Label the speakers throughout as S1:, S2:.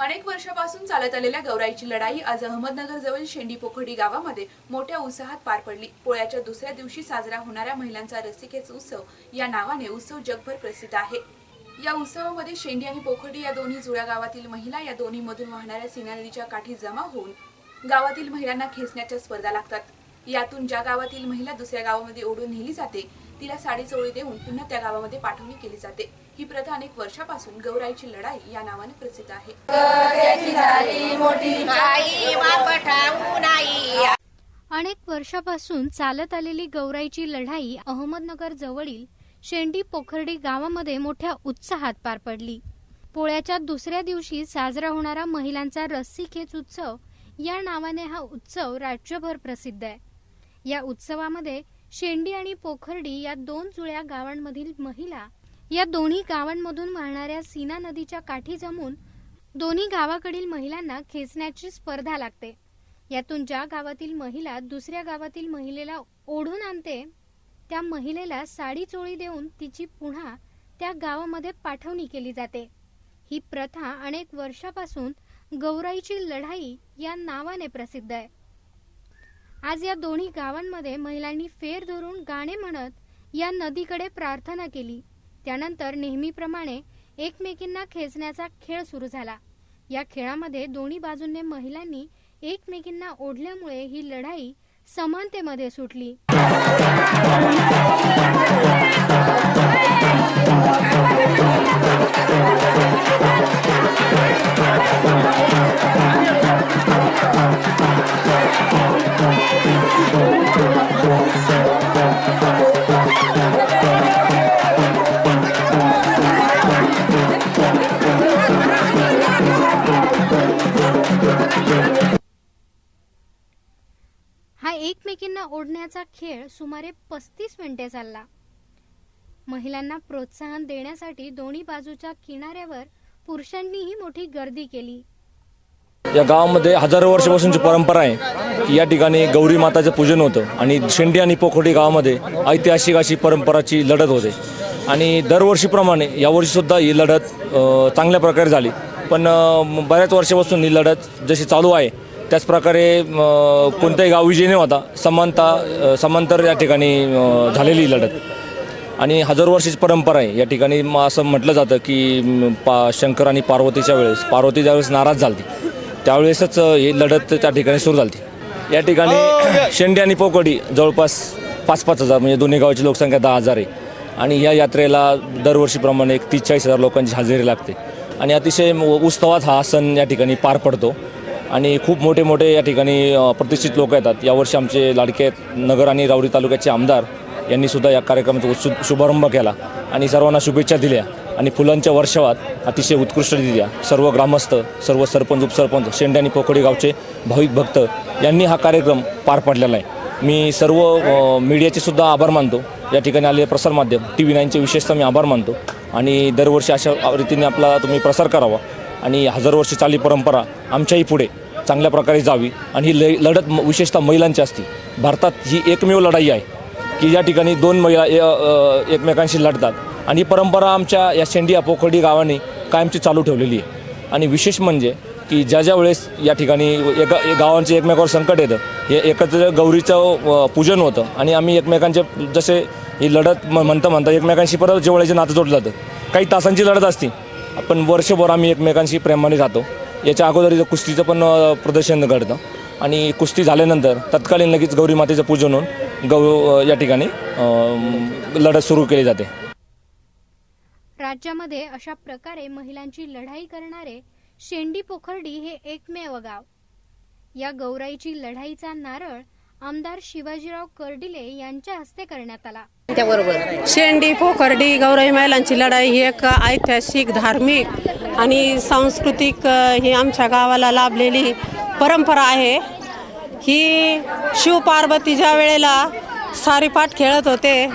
S1: अनेक वर्षापासून चालत आलेल्या गौराईची लढाई आज अहमदनगर जवळ शेंडी पोखडी गावामध्ये मोठ्या उत्साहात पार पडली. पोळ्याच्या दुसऱ्या दिवशी साजरा होणाऱ्या महिलांचा रसिकेच उत्सव या नावाने उत्सव जगभर प्रसिद्ध आहे. या उत्सवामध्ये शेंडी आणि पोखडी या दोन्ही जुळ्या गावातील महिला या दोन्ही मधून वाहणाऱ्या सीना नदीच्या काठी जमा होऊन गावातील महिलांना खेचण्याच्या स्पर्धा लागतात. यातून ज्या गावातील महिला दुसऱ्या गावामध्ये ओढून नेली जाते तिला साडी चोळी देऊन पुन्हा त्या गावामध्ये पाठवणी केली जाते. ही प्रथा अनेक वर्षापासून गौराईची लढाई या नावाने प्रसिद्ध आहे.
S2: आई वापठाऊ नाही
S3: अनेक वर्षापासून चालत आलेली गौराईची लढाई अहमदनगर जवळील शेंडी पोखर्डी गावामध्ये मोठ्या उत्साहात पार पडली. पोळ्याच्या दुसऱ्या दिवशी साजरा होणारा महिलांचा रस्सीखेच उत्सव या नावाने हा उत्सव राज्यभर प्रसिद्ध आहे. या उत्सवामध्ये शेंडी आणि पोखर्डी या दोन जुळ्या गावांमधील महिला या दोन्ही गावांमधून वाहणाऱ्या सीना नदीच्या काठी जमून दोन्ही गावाकडील महिलांना खेचण्याची स्पर्धा लागते. यातून ज्या गावातील महिला दुसऱ्या गावातील महिलेला ओढून आणते त्या महिलेला साडी चोळी देऊन तिची पुन्हा त्या गावामध्ये पाठवणी केली जाते. ही प्रथा अनेक वर्षापासून गौराईची लढाई या नावाने प्रसिद्ध आहे. आज या दोन्ही गावांमध्ये महिलांनी फेर धरून गाणे म्हणत या नदीकडे प्रार्थना केली. त्यानंतर नेहमीप्रमाणे एकमेकींना खेचण्याचा खेळ सुरू झाला. या खेळामध्ये दोन्ही बाजूंनी महिलांनी एकमेकींना ओढल्यामुळे ही लढाई समानतेमध्ये सुटली. ओढण्याचा खेळ सुमारे पस्तीस मिनिटे चालला. महिलांना प्रोत्साहन देण्यासाठी दोन्ही बाजूच्या किनाऱ्यावर पुरुषांनीही मोठी गर्दी केली.
S4: या गावामध्ये हजारो वर्षापासूनची परंपरा आहे की या ठिकाणी गौरी माताचं पूजन होतं आणि शेंडी आणि पोखोडी गावामध्ये ऐतिहासिक अशी परंपराची लढत होते. आणि दरवर्षीप्रमाणे यावर्षीसुद्धा ही लढत चांगल्या प्रकारे झाली. पण बऱ्याच वर्षापासून ही लढत जशी चालू आहे त्याचप्रकारे अ, कोणताही गाव विजय नाही होता. समानता समांतर या ठिकाणी झालेली लढत. आणि हजारो वर्षाची परंपरा आहे. या ठिकाणी असं म्हटलं जातं की पा शंकर आणि पार्वतीच्या वेळेस पार्वती ज्यावेळेस नाराज झाली त्यावेळेसच ही लढत त्या ठिकाणी सुरू झाली या ठिकाणी शेंडी आणि पोकडी जवळपास पाच पाच हजार म्हणजे दोन्ही गावाची लोकसंख्या दहा हजार आहे. आणि या यात्रेला दरवर्षीप्रमाणे एक तीस चाळीस हजार लोकांची हजेरी लागते. आणि अतिशय उत्सवात हा सण या ठिकाणी पार पडतो. आणि खूप मोठे मोठे या ठिकाणी प्रतिष्ठित लोक येतात. यावर्षी आमचे लाडके नगर आणि रावरी तालुक्याचे आमदार यांनी सुद्धा या कार्यक्रमाचा उत्सु शुभारंभ केला आणि सर्वांना शुभेच्छा दिल्या आणि फुलांच्या वर्षावात अतिशय उत्कृष्ट दिल्या. सर्व ग्रामस्थ सर्व सरपंच उपसरपंच शेंडे आणि पोखडी गावचे भाविक भक्त यांनी हा कार्यक्रम पार पाडलेला आहे. मी सर्व मीडियाचेसुद्धा मीडियाचे सुद्धा आभार मानतो. या ठिकाणी आलेले प्रसारमाध्यम टी व्ही नाईनचे विशेषतः मी आभार मानतो. आणि दरवर्षी अशा रीतीने आपला तुम्ही प्रसार करावा. आणि हजारो वर्षी चालली परंपरा आमच्याही पुढे चांगल्या प्रकारे जावी. आणि ही ल लढत म- विशेषतः महिलांची असते. भारतात ही एकमेव लढाई आहे की या ठिकाणी दोन महिला एकमेकांशी लढतात. आणि ही परंपरा आमच्या या शेंडी अपोखडी गावाने कायमची चालू ठेवलेली आहे. आणि विशेष म्हणजे की ज्या ज्या वेळेस या ठिकाणी एका गावांचे एकमेकावर संकट येतं हे एकत्र गौरीचं पूजन होतं आणि आम्ही एकमेकांचे जसे ही लढत म- म्हणता म्हणता एकमेकांशी परत जेवढ्याचे नातं जोडलं जातं. काही तासांची लढत असते पण वर्षभर आम्ही एकमेकांशी प्रेमाने राहतो याच्या अगोदर कुस्तीचं पण प्रदर्शन घडतं. आणि कुस्ती झाल्यानंतर तत्कालीन लगेच गौरी मातेचं पूजन होऊन गौ या ठिकाणी लढत सुरू केली जाते.
S3: राज्यामध्ये अशा प्रकारे महिलांची लढाई करणारे शेंडी पोखर्डी हे एकमेव गाव. या गौराईची लढाईचा नारळ आमदार शिवाजीराव कर्डिले यांच्या हस्ते करण्यात आला.
S2: त्याबरोबर
S5: शेंडी पोखर्डी गौराई महिलांची लढाई ही एक ऐतिहासिक धार्मिक आणि सांस्कृतिक ही आमच्या गावाला लाभलेली परंपरा आहे. ही शिवपार्वती ज्या वेळेला सारीपाठ खेळत होते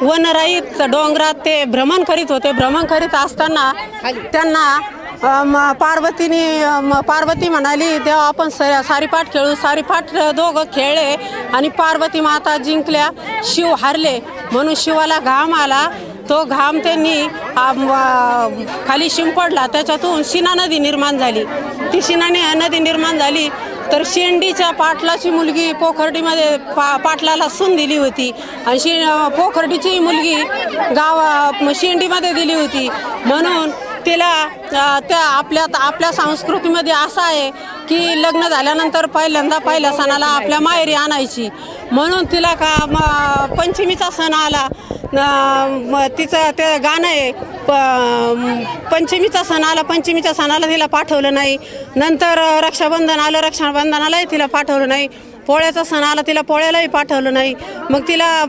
S5: वनराईत डोंगरात ते भ्रमण करीत होते. भ्रमण करीत असताना त्यांना पार्वतीने पार्वती म्हणाली तेव्हा आपण स- सारीपाठ खेळू. सारीपाठ दोघं खेळले आणि पार्वती माता जिंकल्या. शिव हारले. म्हणून शिवाला घाम आला. तो घाम त्यांनी खाली शिंपडला. त्याच्यातून शिना नदी निर्माण झाली. ती शिनाने नदी निर्माण झाली. तर शेंडीच्या पाटलाची मुलगी पोखर्डीमध्ये पा पाटलाला सून दिली होती. आणि शे पोखर्डीची मुलगी गावा शेंडीमध्ये दिली होती. म्हणून तिला त्या आपल्या आपल्या संस्कृतीमध्ये असं आहे की लग्न झाल्यानंतर पहिल्यांदा पहिल्या सणाला आपल्या माहेरी आणायची. म्हणून तिला का म, पंचमीचा सण आला. तिचं ते गाणं आहे प- पंचमीचा सण आला पंचमीच्या सणाला तिला पाठवलं नाही. नंतर रक्षाबंधन आलं रक्षाबंधनालाही तिला पाठवलं नाही. पोळ्याचा सण आला तिला पोळ्यालाही पाठवलं नाही. मग तिला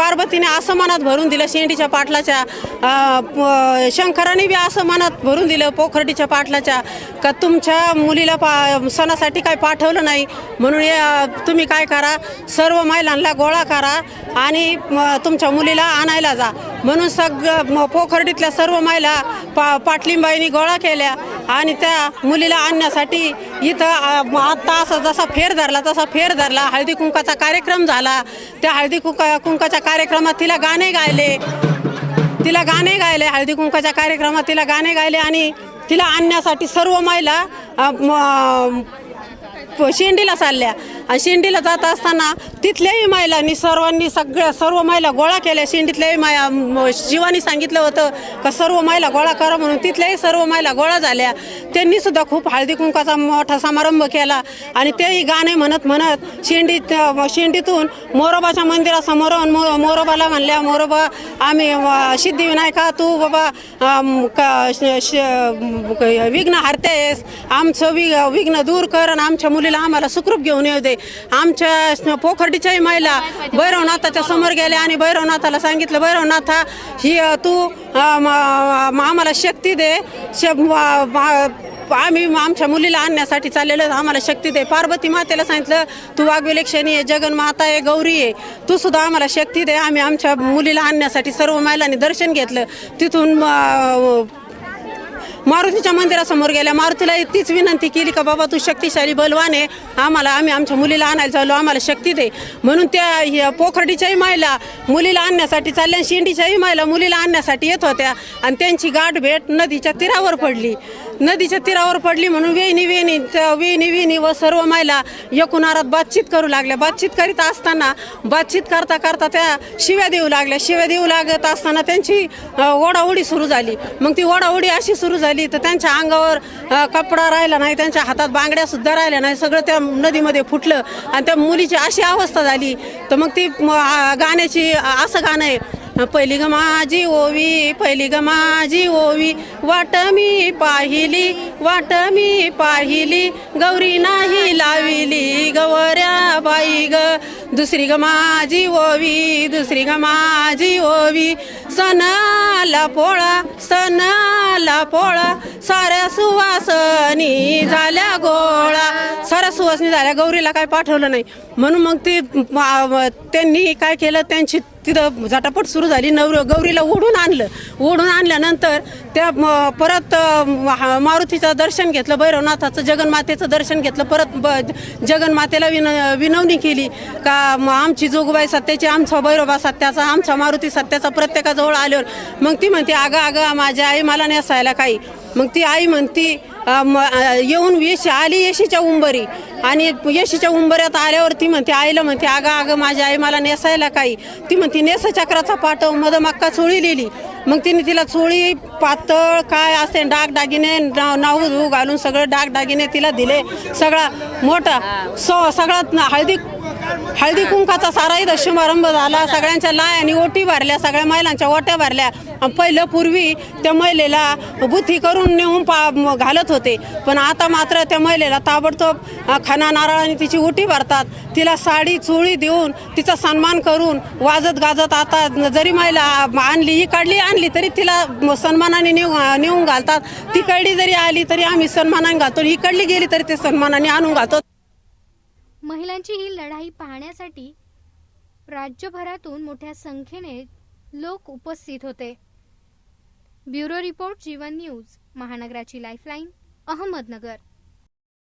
S5: पार्वतीने असं मनात भरून दिलं शेंडीच्या पाटलाच्या प- शंकराने बी असं मनात भरून दिलं पोखरडीच्या पाटलाच्या का तुमच्या मुलीला पा सणासाठी काय पाठवलं नाही? म्हणून तुम्ही काय करा सर्व महिलांना गोळा करा आणि तुमच्या मुलीला आणायला जा. म्हणून सगळं म, पोखर्डीतल्या सर्व महिला पा पाटलिंबाईनी गोळा केल्या आणि त्या मुलीला आणण्यासाठी इथं आत्ता असं जसा फेर धरला तसा फेर धरला. हळदी कुंकाचा कार्यक्रम झाला. त्या हळदी कुंका कुंकाच्या कार्यक्रमात तिला गाणे गायले. तिला गाणे गायले हळदी कुंकाच्या कार्यक्रमात तिला गाणे गायले आणि तिला आणण्यासाठी सर्व महिला शेंडीला चालल्या. शेंडीला जात असताना तिथल्याही महिलांनी सर्वांनी सगळ्या सर्व महिला गोळा केल्या. शेंडीतल्याही माया शिवानी सांगितलं होतं का सर्व महिला गोळा करा म्हणून तिथल्याही सर्व महिला गोळा झाल्या. त्यांनी सुद्धा खूप हळदी कुंकाचा मोठा समारंभ केला आणि तेही गाणे म्हणत म्हणत शेंडीत शेंडीतून मोरोबाच्या मंदिरासमोर मो- मोरोबाला म्हणल्या मोरोबा आम्ही सिद्धिविनायका तू बाबा क- श- श- विघ्न हरतेस आमचं वि विघ्न दूर कर आणि आमच्या मुलीला आम्हाला सुखरूप घेऊन येऊ दे. आमच्या पोखर्डीच्याही महिला भैरवनाथाच्या समोर गेल्या आणि भैरवनाथाला सांगितलं भैरवनाथा ही तू आम्हाला शक्ती दे. श- आम्ही आमच्या मुलीला आणण्यासाठी चाललेलो आम्हाला शक्ती दे. पार्वती मातेला सांगितलं तू वाघविलेक्षणी आहे जगन्माता आहे गौरी आहे. तू सुद्धा आम्हाला शक्ती दे. आम्ही आमच्या मुलीला आणण्यासाठी सर्व महिलांनी दर्शन घेतलं. तिथून मारुतीच्या मंदिरासमोर गेल्या. मारुतीला तीच विनंती केली का बाबा तू शक्तिशाली बलवान आहे. आम्हाला आम्ही आमच्या मुलीला आणायला चाललो. आम्हाला शक्ती दे. म्हणून त्या ह्या पोखर्डीच्याही मुलीला आणण्यासाठी चालल्या शेंडीच्याही मायला मुलीला आणण्यासाठी येत होत्या. आणि त्यांची गाठ भेट नदीच्या तीरावर पडली. नदीच्या तीरावर पडली म्हणून वेणी वेणी त्या वेणी वेणी व सर्व महिला एकूणारात बातचीत करू लागल्या. बातचीत करीत असताना बातचीत करता करता त्या शिव्या देऊ लागल्या. शिव्या देऊ लागत असताना त्यांची ओढाओढी सुरू झाली. मग ती ओढाओढी अशी सुरू झाली तर त्यांच्या अंगावर कपडा राहिला नाही त्यांच्या हातात बांगड्या सुद्धा राहिल्या नाही. सगळं त्या नदीमध्ये फुटलं आणि त्या मुलीची अशी अवस्था झाली. तर मग ती गाण्याची असं गाणं आहे पहिली ग माझी ओवी पहिली ग माझी ओवी. वाट मी पाहिली वाट मी पाहिली. गौरी नाही लाविली गवऱ्या बाई ग. दुसरी ग माझी ओवी दुसरी ग माझी ओवी. सणाला पोळा सणाला पोळा. साऱ्या सुवासनी झाल्या साऱ्या झाल्या गौरीला काय पाठवलं नाही. म्हणून मग ती त्यांनी काय केलं त्यांची तिथं झटापट सुरू झाली नवर गौरीला ओढून आणलं. ओढून आणल्यानंतर त्या परत मारुतीचं दर्शन घेतलं भैरवनाथाचं जगन्मातेचं दर्शन घेतलं परत ब- जगन्मातेला विन विनवणी केली. का आमची जोगबाई सत्याची आमचा भैरवबा सत्याचा आमचा मारुती सत्याचा प्रत्येकाजवळ आल्यावर मग ती म्हणते अगं अगं माझी आई मला नेसायला काही. मग ती आई म्हणती येऊन येशी आली येशीच्या उंबरी. आणि येशीच्या उंबऱ्यात आल्यावर ती म्हणते आईला म्हणते अगं अगं माझी आई मला नेसायला काही. ती म्हणते नेस चक्राचा पाठव मधमक्का चोळी लिहिली. मग तिने तिला चोळी पातळ काय असते डाग दागिने नाव नाव धू घालून सगळं डाग दागिने तिला दिले. सगळा मोठा सो सगळ्यात हळदी हळदी कुंकाचा साराही शुभारंभ झाला. सगळ्यांच्या लाय आणि ओटी भरल्या सगळ्या महिलांच्या ओट्या भरल्या. पहिलं पूर्वी त्या महिलेला बुथी करून नेऊन पा घालत होते. पण आता मात्र त्या महिलेला ताबडतोब खाना नारळाने तिची ओटी भरतात. तिला साडी चोळी देऊन तिचा सन्मान करून वाजत गाजत आता जरी महिला आणली इकडली आणली तरी तिला सन्मानाने नेऊ नेऊन घालतात. ती कळली जरी आली तरी आम्ही सन्मानाने घालतो. इकडली गेली तरी ते सन्मानाने आणून घालतो.
S3: महिलांची ही लढाई पाहण्यासाठी राज्यभरातून मोठ्या संख्येने लोक उपस्थित होते. ब्युरो रिपोर्ट जीवन न्यूज महानगराची लाईफलाईन अहमदनगर.